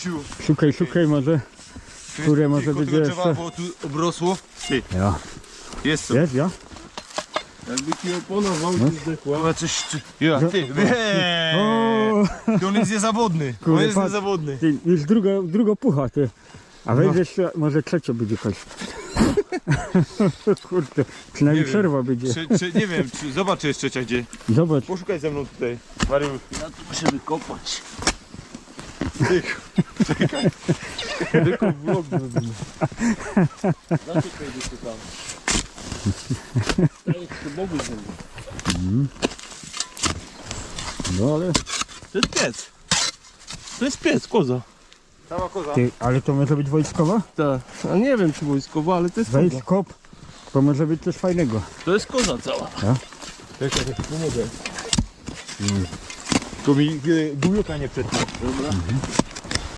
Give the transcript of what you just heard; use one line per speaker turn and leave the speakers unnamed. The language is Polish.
Krzysiu.
Szukaj, szukaj może. Które może być jeszcze?
bo tu obrosło. Ty,
Ja.
jest co.
Jest, ja?
Jakby ci opona w aucie zdechła.
Chyba coś... Ja, ty, Ty, on jest niezawodny. On
Kurde,
jest
patrz.
niezawodny.
ty, już druga, druga pucha, ty. A weź
No.
jeszcze, może trzecia będzie jakaś. Kurde, przynajmniej
Nie wiem.
przerwa będzie.
Czy, czy, nie wiem, czy, zobacz czy jest trzecia gdzie.
Zobacz,
Poszukaj ze mną tutaj. Mariusz.
Ja tu muszę wykopać.
Tylko vlog zrobimy.
Gdzie ty tam. Tak to Bogu zrobił.
no ale,
To jest piec. To jest piec, koza.
Sama koza.
ty, ale to może być wojskowa?
Tak. A nie wiem czy wojskowa, ale to jest
Wejdź
koza.
kop, to może być coś fajnego.
To jest koza cała.
Czekaj, ja ci pomogę. Tylko mi e, gumiota nie przetnie.
Dobra.